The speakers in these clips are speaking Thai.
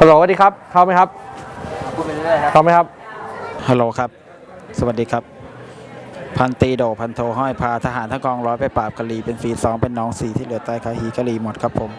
ฮัลโหลสวัสดีครับ เข้าไหมครับพูดไปเรื่อยครับเข้าไหมครับฮัลโหลครับ สวัสดีครับ พันตรีโดพันโทห้อยพาทหารทั้งกองร้อยไปปราบกะลีเป็นฟรีสองเป็นน้องสี่ที่เหลือใต้ขาหีกะลีหมดครับผม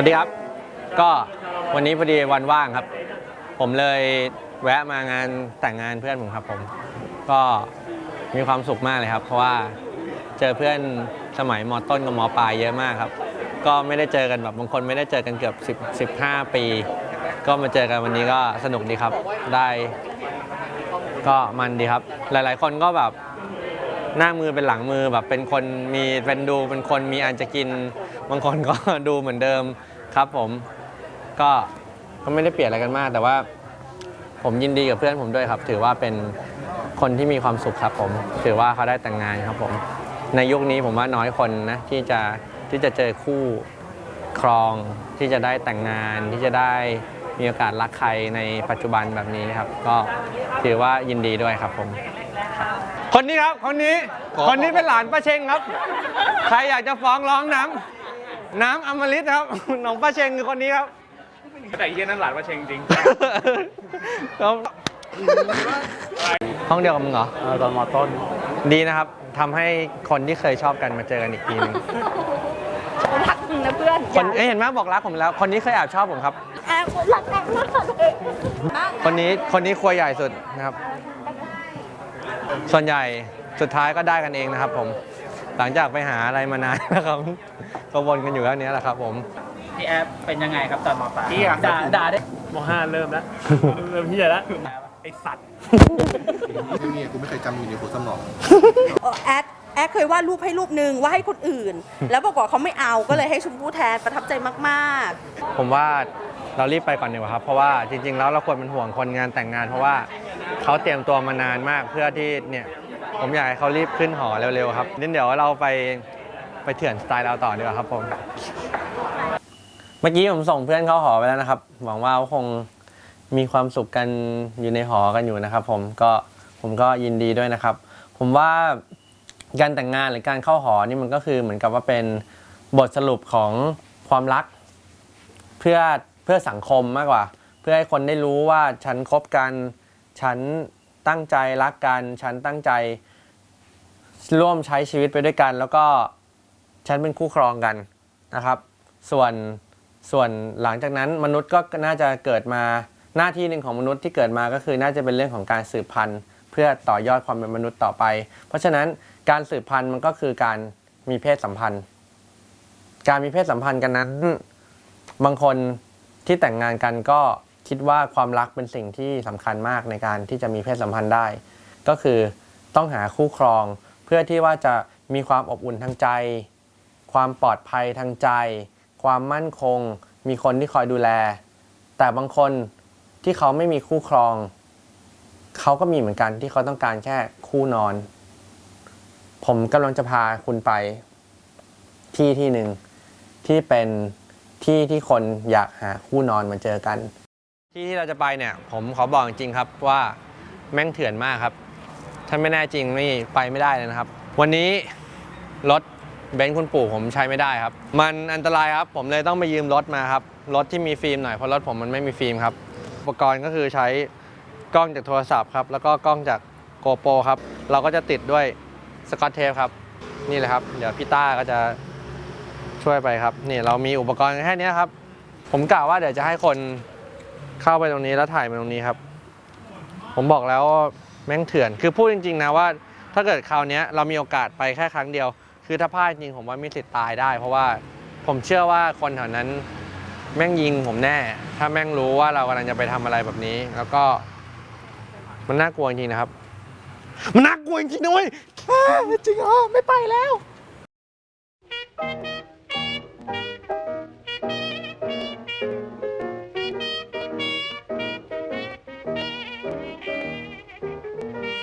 วัสดีครับ ก็วันนี้พอดีวันว่างครับ ผมเลยแวะมางานแต่งงานเพื่อนผมครับผม ก็มีความสุขมากเลยครับ เพราะว่าเจอเพื่อนสมัยมต้นกับมปลายเยอะมากครับ ก็ไม่ได้เจอกันแบบบางคนไม่ได้เจอกันเกือบ10 15 ปี ก็มาเจอกันวันนี้ก็สนุกดีครับ ได้ ก็มันดีครับ หลาย ๆ คนก็แบบหน้ามือเป็นหลังมือแบบเป็นคนมีเป็นดูเป็นคนมีอันจะกิน บางคนก็ ดูเหมือนเดิมครับผมก็ก็ไม่ได้เปลี่ยนอะไรกันมาก แต่ว่าผมยินดีกับเพื่อนผมด้วยครับ ถือว่าเป็นคนที่มีความสุขครับผม ถือว่าเขาได้แต่งงานครับผม ในยุคนี้ผมว่าน้อยคนนะที่จะที่จะเจอคู่ครองที่จะได้แต่งงานที่จะได้มีโอกาสรักใครในปัจจุบันแบบนี้ครับ ก็ถือว่ายินดีด้วยครับผม คนนี้ครับ คนนี้ คนนี้เป็นหลานป้าเชงครับ ใครอยากจะฟ้องร้องน้ำ น้ำอมฤตครับ น้องป้าเชงคือคนนี้ครับ แต่อีเหี้ยนั่นหลานว่าเชงจริงครับห้องเดียวกับมึงเหรอตอนมอต้น ดีนะครับทำให้คนที่เคยชอบกันมาเจอกันอีกทีหนึงรักมึงนะเพื่อนคนเอ้ยเห็นไหมบอกรักผมแล้ว คนนี้เคยแอบชอบผมครับ แอบรักแอบมากเลยคนนี้คนนี้ครัวใหญ่สุดนะครับ ส่วนใหญ่สุดท้ายก็ได้กันเองนะครับผม หลังจากไปหาอะไรมานานนะครับ ก็วนกันอยู่แค่นี้แหละครับผม พี่แอฟเป็นยังไงครับตอนมปลายเหี้ย ด่าด่าได้มห้าเริ่มแล้ว เริ่มเฮียแล้วไอสัตว์ไม่มีกูไม่เคยจำอยู่ในหัวสมอง เอ่อแอดแอดเคยวาดรูปให้รูปหนึ่งว่าให้คนอื่น แล้วบอกว่าเขาไม่เอาก็เลยให้ชมพู่แทนประทับใจมากผมว่าเรารีบไปก่อนดีกว่าครับ เพราะว่าจริง ๆ แล้วเราควรเป็นห่วงคนงานแต่งงาน เพราะว่าเขาเตรียมตัวมานานมากเพื่อที่เนี่ย ผมอยากให้เขารีบขึ้นหอเร็วๆครับนี่เดี๋ยวเราไปไปเถื่อนสไตล์เราต่อดีกว่าครับผม เมื่อกี้ผมส่งเพื่อนเข้าหอไปแล้วนะครับ หวังว่าเขาคงมีความสุขกันอยู่ในหอกันอยู่นะครับ ผมก็ผมก็ยินดีด้วยนะครับ ผมว่าการแต่งงานหรือการเข้าหอนี่มันก็คือเหมือนกับว่าเป็นบทสรุปของความรัก เพื่อเพื่อสังคมมากกว่า เพื่อให้คนได้รู้ว่าฉันคบกัน ฉันตั้งใจรักกัน ฉันตั้งใจ ร่วมใช้ชีวิตไปด้วยกัน แล้วก็ฉันเป็นคู่ครองกันนะครับ ส่วนส่วนหลังจากนั้นมนุษย์ก็น่าจะเกิดมาหน้าที่หนึ่งของมนุษย์ที่เกิดมาก็คือน่าจะเป็นเรื่องของการสืบพันธุ์ เพื่อต่อยอดความเป็นมนุษย์ต่อไป เพราะฉะนั้นการสืบพันธุ์มันก็คือการมีเพศสัมพันธ์ การมีเพศสัมพันธ์กันนั้น บางคนที่แต่งงานกันก็คิดว่าความรักเป็นสิ่งที่สำคัญมากในการที่จะมีเพศสัมพันธ์ได้ ก็คือต้องหาคู่ครอง พื่อที่ว่าจะมีความอบอุ่นทางใจ ความปลอดภัยทางใจ ความมั่นคง มีคนที่คอยดูแล แต่บางคนที่เขาไม่มีคู่ครอง เขาก็มีเหมือนกันที่เขาต้องการแค่คู่นอน ผมกำลังจะพาคุณไป ที่ที่หนึ่งที่เป็นที่ที่คนอยากหาคู่นอนมาเจอกัน ที่ที่เราจะไปเนี่ย ผมขอบอกจริงๆครับว่าแม่งเถื่อนมากครับ ถ้าไม่แน่จริงนี่ไปไม่ได้เลยนะครับ วันนี้รถเบนซ์คุณปู่ผมใช้ไม่ได้ครับ มันอันตรายครับ ผมเลยต้องไปยืมรถมาครับ รถที่มีฟิล์มหน่อย เพราะรถผมมันไม่มีฟิล์มครับ อุปกรณ์ก็คือใช้กล้องจากโทรศัพท์ครับ แล้วก็กล้องจากโกโปรครับ เราก็จะติดด้วยสกอตเทปครับ นี่เลยครับ เดี๋ยวพี่ต้าก็จะช่วยไปครับ นี่เรามีอุปกรณ์แค่นี้ครับ ผมกล่าวว่าเดี๋ยวจะให้คนเข้าไปตรงนี้แล้วถ่ายมาตรงนี้ครับ ผมบอกแล้ว แม่งเถื่อน คือพูดจริง ๆ นะว่า ถ้าเกิดคราวนี้เรามีโอกาสไปแค่ครั้งเดียว คือถ้าพลาดจริงผมว่ามีสิทธิ์ตายได้ เพราะว่าผมเชื่อว่าคนแถวนั้น แม่งยิงผมแน่ ถ้าแม่งรู้ว่าเรากำลังจะไปทำอะไรแบบนี้ แล้วก็ มันน่ากลัวจริงนะครับ มันน่ากลัวจริงนะเว้ยจริงเหรอไม่ไปแล้ว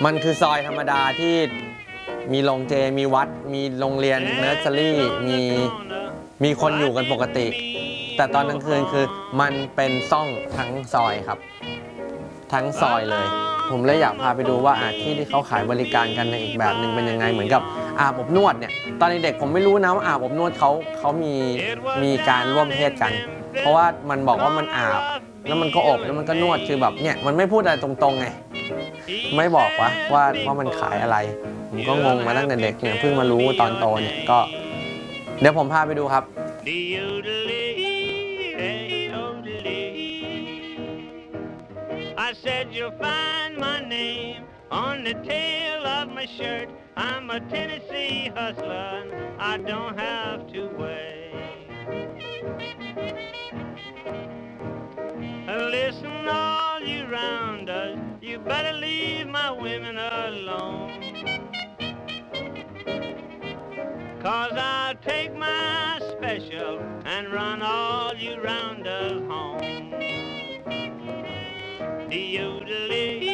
มันคือซอยธรรมดาที่มีโรงเจ มีวัด มีโรงเรียนเนอร์เซอรี่ มีมีคนอยู่กันปกติ แต่ตอนกลางคืนคือมันเป็นซ่องทั้งซอยครับ ทั้งซอยเลย ผมเลยอยากพาไปดูว่าอาที่ที่เขาขายบริการกันในอีกแบบหนึ่งเป็นยังไงเหมือนกับอาบอบนวดเนี่ย ตอนเด็กผมไม่รู้นะว่าอาบอบนวดเขาเขามีมีการร่วมเพศกัน เพราะว่ามันบอกว่ามันอาบ แล้วมันก็อบแล้วมันก็นวดคือแบบเนี่ยมันไม่พูดอะไรตรงๆไง ไม่บอกว่าว่าว่ามันขายอะไร ผมก็งงมาตั้งแต่เด็กเนี่ยเพิ่งมารู้ตอนโตเนี่ยก็ เดี๋ยวผมพาไปดูครับ I said you'll find my name on the tail of my shirt. I'm a Tennessee hustler. and I don't have to wait. Listen, all you rounders, you better leave my women alone. Cause I'll take my special and run all you round rounders home. De-oodle-dee,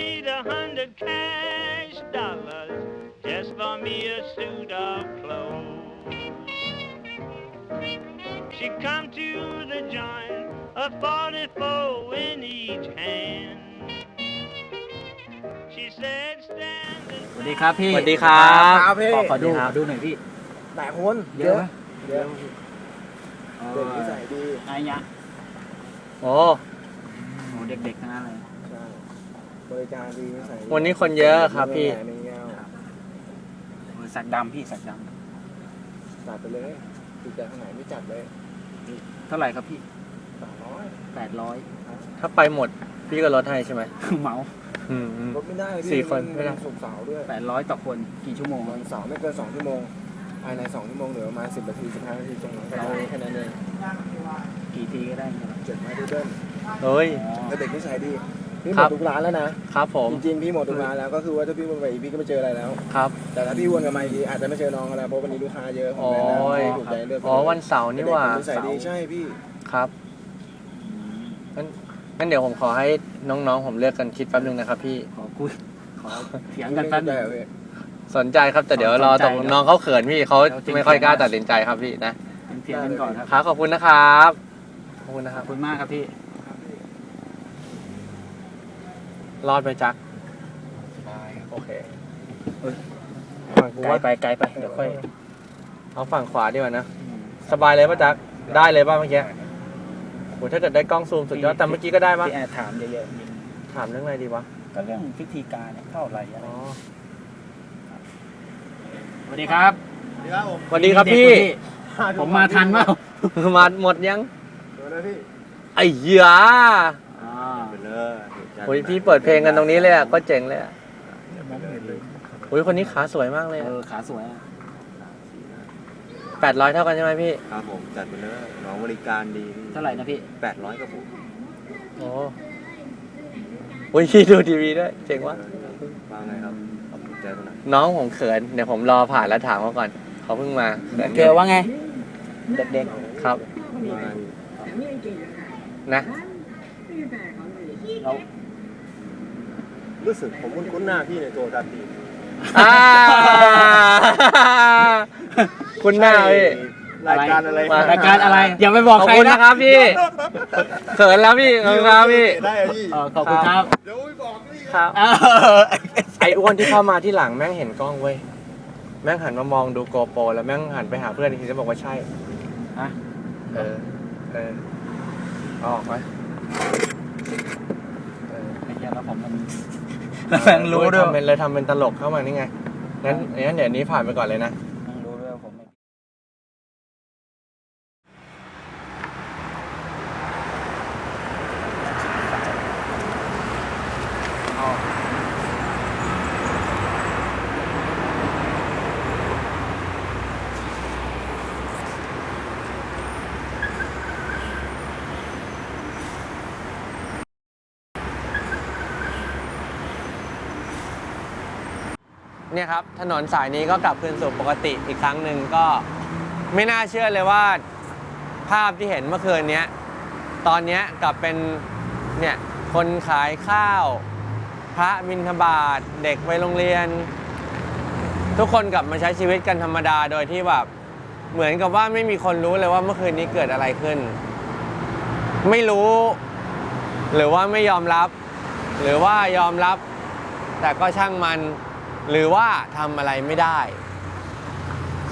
paid a hundred cash dollars just for me a suit of clothes. She come to the joint, a 44 in each hand. She said, stand สวัสดีครับพี่สวัสดีครับครับพี่ ขอขอดูสวัสดีครับขอดูหน่อยพี่ หลายคนเยอะไหมเยอะเด็กนิสัยดีไอ้ยะโอ้โหเด็กๆทั้งนั้นเลยใช่ บริการดีนิสัยดีวันนี้คนเยอะครับพี่ไม่แง่วโอ้ยสักดำพี่สักดจัดไปเลยติดใจข้างไหนไม่จัดเลยำเท่าไหร่ครับพี่สามร้อยแปดร้อยถ้าไปหมดพี่ก็ลดให้ใช่ไหมเหมาอืมอืมรถไม่ได้พี่สี่คนไม่ได้สุกร์เสาร์ด้วยแปดร้อยต่อคนกี่ชั่วโมง วันเสาร์ไม่เกินสองชั่วโมงภายในสองชั่วโมงเหลือประมาณสิบนาทีสิบห้านาทีตรงนั้นเราแค่นั้นเองกี่ทีก็ได้เงินเจ็ดไม้ดูเดิลเฮ้ยแต่เด็กนิสัยดี พี่หคมรัดบทุกร้านแล้วนะครับผมจริงๆพี่หมดทุกร้านแล้วก็คือว่าถ้าพี่วนไปอีกพี่ก็ไม่เจออะไรแล้วครับ แต่ถ้าพี่วนกลับมาอีกทีอาจจะไม่เจอน้องแล้วเพราะวันนี้ลูกค้าเยอะขโอ้งแบรนด์แล้วยถูกใจเลือกไปอ๋อวันเสาร์นี่หว่าเด็กนิสัยดีใช่พี่ครับงั้นงั้นเดี๋ยวผมขอให้น้องๆผมเลือกกันคิดแป๊บนึงนะครับพี่ขอคุยขอเถียงกันแป๊บนึงไม่ได้เหรอพี่สนใจครับแต่เดี๋ยวรอตกลงน้องเขาเขินพี่เขาเราจริงๆไม่ค่อยกล้าตัดสินใจครับพี่นะเถียงกันก่อนครับ ครับขอบคุณนะครับขอบคุณนะคขรัอบบคุณมากครับพี่ รอดไปจักสบายครับโอเคเอ้ยฝั่งกูไกลว่าไปไกลไปเดี๋ยวค่อยเอาฝั่งขวาดีกว่านะ สบายเลยป่ะจักได้เลยป่ะเมื่อกี้โหถ้าเกิดได้กล้องซูมสุดยอด แต่เมื่อกี้ก็ได้ป่ะพี่แอร์ถามเยอะถามเรื่องอะไรดีวะๆก็เรื่องพิธีการเนี่ยเท่าไหร่อะไรอ๋อ สวัสดีครับสวัสดีครับพี่ ผมมาทันเปล่ามาหมดยัง เดี๋ยวนะพี่ ไอ้เหี้ยอ่า โอ้ยพี่เปิดเพลงกันตรงนี้เลยอะก็เจ๋งเลยอะโอ้ยคนนี้ขาสวยมากเลยเออขาสวยอะแปดร้อยเท่ากันใช่ไหมพี่ ครับผมจัดไปเลยน้องบริการดีเท่าไหร่นะพี่แปดร้อยกับผมโอ้โอ้ยพี่ดูทีวีด้วยเจ๋งวะว่าไงครับขอบคุณใจคนไหนน้องผมเขินเดี๋ยวผมรอผ่านแล้วถามเขาก่อนเขาเพิ่งมาเขินเจอว่าไง เด็กครับว่าไงนะๆเรา รู้สึกผมคุ้นๆหน้าพี่ในตัวทัศน์ดีอ่าคุณหน้าพี่รายการอะไรมารายการอะไร อย่าไปบขออกบใครคุณนะนะครับพี่เขินแล้วพี่ขอบคุณครับพี่ ได้อะพี่เออขอบคุณครับเดี๋ยวไปบอกนี่ไงครับไอ้อ้วนที่เข้ามาที่หลังแม่งเห็นกล้องเว้ย แม่งหันมามองดูโกโปรแล้วแม่งหันไปหาเพื่อนอีกทีแล้วบอกว่าใช่ฮะ เออ เออเอาออกไหมเออไอ้เหี้ยแล้วผมมัน แล้วแม่งรู้ด้วย ทำเป็นเลยทำเป็นตลกเข้ามานี่ไงงั้นงั้นเดี๋ยวนี้ผ่านไปก่อนเลยนะ แม่งรู้ด้วยว่าผมไม่ เนี่ยครับถนนสายนี้ก็กลับคืนสู่ปกติอีกครั้งหนึ่งก็ไม่น่าเชื่อเลยว่าภาพที่เห็นเมื่อคืนนี้ตอนนี้กลับเป็นเนี่ยคนขายข้าว พระบิณฑบาตเด็กไปโรงเรียน ทุกคนกลับมาใช้ชีวิตกันธรรมดาโดยที่แบบเหมือนกับว่าไม่มีคนรู้เลยว่าเมื่อคืนนี้เกิดอะไรขึ้น ไม่รู้ หรือว่าไม่ยอมรับ หรือว่ายอมรับ แต่ก็ช่างมัน หรือว่าทำอะไรไม่ได้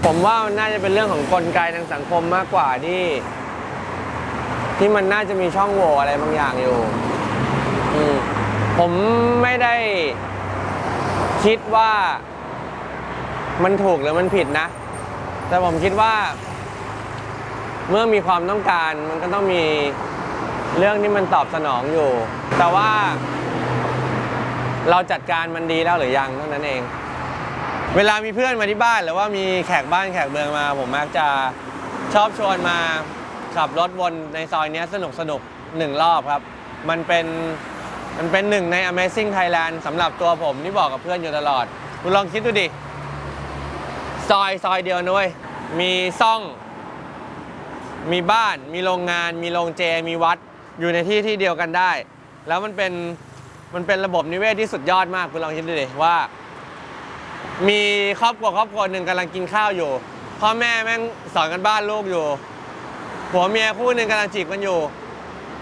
ผมว่ามันน่าจะเป็นเรื่องของกลไกทางสังคมมากกว่าที่ ที่มันน่าจะมีช่องโหว่อะไรบางอย่างอยู่ผมไม่ได้คิดว่ามันถูกหรือมันผิดนะ แต่ผมคิดว่า เมื่อมีความต้องการมันก็ต้องมีเรื่องที่มันตอบสนองอยู่ แต่ว่า เราจัดการมันดีแล้วหรือยังเท่านั้นเอง เวลามีเพื่อนมาที่บ้านหรือว่ามีแขกบ้านแขกเมืองมา ผมมักจะชอบชวนมาขับรถวนในซอยนี้สนุกสนุกหนึ่งรอบครับ มันเป็นมันเป็นหนึ่งใน Amazing Thailand สำหรับตัวผมที่บอกกับเพื่อนอยู่ตลอด คุณลองคิดดูดิ ซอยซอยเดียวนุ้ยมีซ่อง มีบ้าน มีโรงงาน มีโรงเจ มีวัด อยู่ในที่ที่เดียวกันได้ แล้วมันเป็น มันเป็นระบบนิเวศที่สุดยอดมากคุณลองคิดดูดิว่า มีครอบครัวครอบครัวหนึ่งกำลังกินข้าวอยู่พ่อแม่แม่งสอนกันบ้านลูกอยู่ผัวเมียคู่หนึ่งกำลังจีบกันอยู่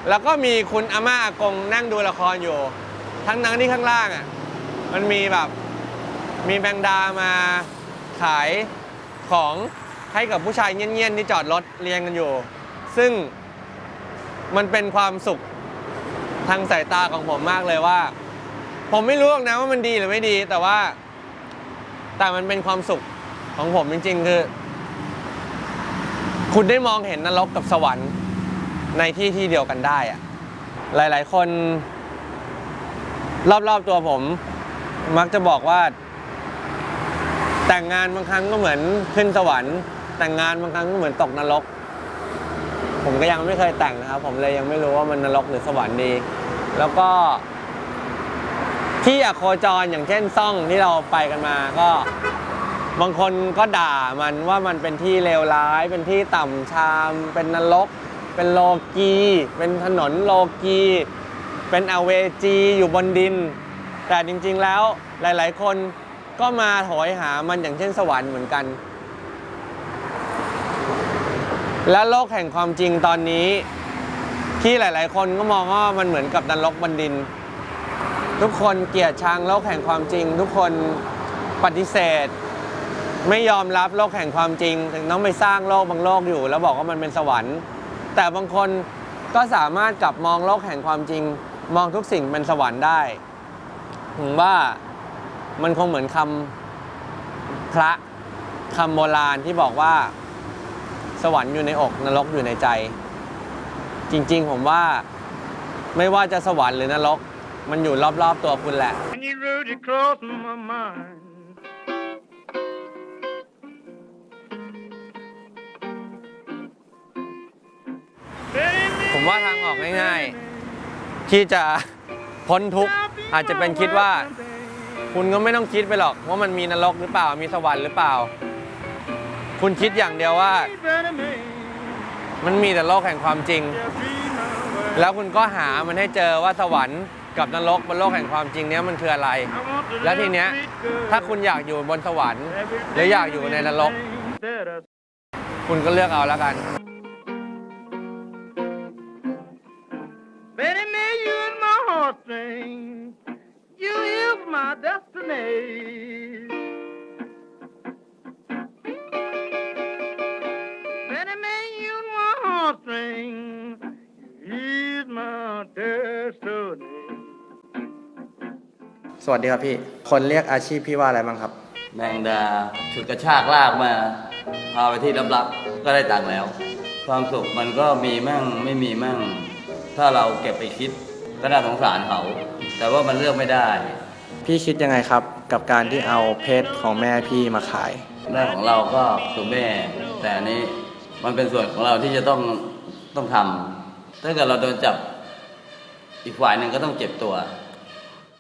แล้วก็มีคุณอาม่าอากงนั่งดูละครอยู่ ทั้งนั้นที่ข้างล่างอะมันมีแบบมีแบงดามาขายของให้กับผู้ชายเงี้ยนๆที่จอดรถเรียงกันอยู่ ซึ่งมันเป็นความสุข ทางสายตาของผมมากเลยว่า ผมไม่รู้หรอกนะว่ามันดีหรือไม่ดี แต่ว่า แต่มันเป็นความสุขของผมจริง ๆ คือ คุณได้มองเห็นนรกกับสวรรค์ในที่ที่เดียวกันได้อะหลาย ๆ คน รอบ ๆ ตัวผม มักจะบอกว่า แต่งงานบางครั้งก็เหมือนขึ้นสวรรค์ แต่งงานบางครั้งก็เหมือนตกนรก ผมก็ยังไม่เคยแต่งนะครับ ผมเลยยังไม่รู้ว่ามันนรกหรือสวรรค์ดี แล้วก็ ที่อโคจรอย่างเช่นซ่องที่เราไปกันมาก็บางคนก็ด่ามันว่ามันเป็นที่เลวร้าย เป็นที่ต่ำชาม เป็นนรก เป็นโลกี เป็นถนนโลกี เป็นอเวจีอยู่บนดิน แต่จริงๆแล้วหลายๆคนก็มาโถอยหามันอย่างเช่นสวรรค์เหมือนกัน และโลกแห่งความจริงตอนนี้ ที่หลาย ๆ คนก็มองว่ามันเหมือนกับนรกบนดิน ทุกคนเกลียดชังโลกแห่งความจริง ทุกคนปฏิเสธ ไม่ยอมรับโลกแห่งความจริง ถึงต้องไปสร้างโลกบางโลกอยู่ แล้วบอกว่ามันเป็นสวรรค์ แต่บางคนก็สามารถกลับมองโลกแห่งความจริง มองทุกสิ่งเป็นสวรรค์ได้ผมว่ามันคงเหมือนคำพระคำโบราณที่บอกว่า สวรรค์อยู่ในอกนรกอยู่ในใจ จริงๆ ผมว่าไม่ว่าจะสวรรค์หรือนรก มันอยู่รอบๆตัวคุณแหละ And you rode across my mind. Baby, ผมว่าทางออกง่ายๆ ที่จะพ้นทุกข์ อาจจะเป็นคิดว่า คุณก็ไม่ต้องคิดไปหรอกว่ามันมีนรกหรือเปล่ามีสวรรค์หรือเปล่า คุณคิดอย่างเดียวว่า มันมีแต่โลกแห่งความจริง แล้วคุณก็หามันให้เจอว่าสวรรค์กับนรกบนโลกแห่งความจริงเนี้ยมันคืออะไร แล้วทีเนี้ยถ้าคุณอยากอยู่บนสวรรค์หรืออยากอยู่ในนรก คุณก็เลือกเอาแล้วกัน Betty May, you and my heart sing. You my destiny. สวัสดีครับพี่ คนเรียกอาชีพพี่ว่าอะไรบ้างครับ แมงดาฉุดกระชากลากมาพาไปที่ลับๆก็ได้ตังค์แล้ว ความสุขมันก็มีมั่งไม่มีมั่ง ถ้าเราเก็บไปคิดก็น่าสงสารเขา แต่ว่ามันเลือกไม่ได้ พี่คิดยังไงครับ กับการที่เอาเพศของแม่พี่มาขาย แม่ของเราก็คือแม่ แต่อันนี้มันเป็นส่วนของเราที่จะต้องต้องทำถ้าเกิดเราโดนจับอีกฝ่ายหนึ่งก็ต้องเจ็บตัว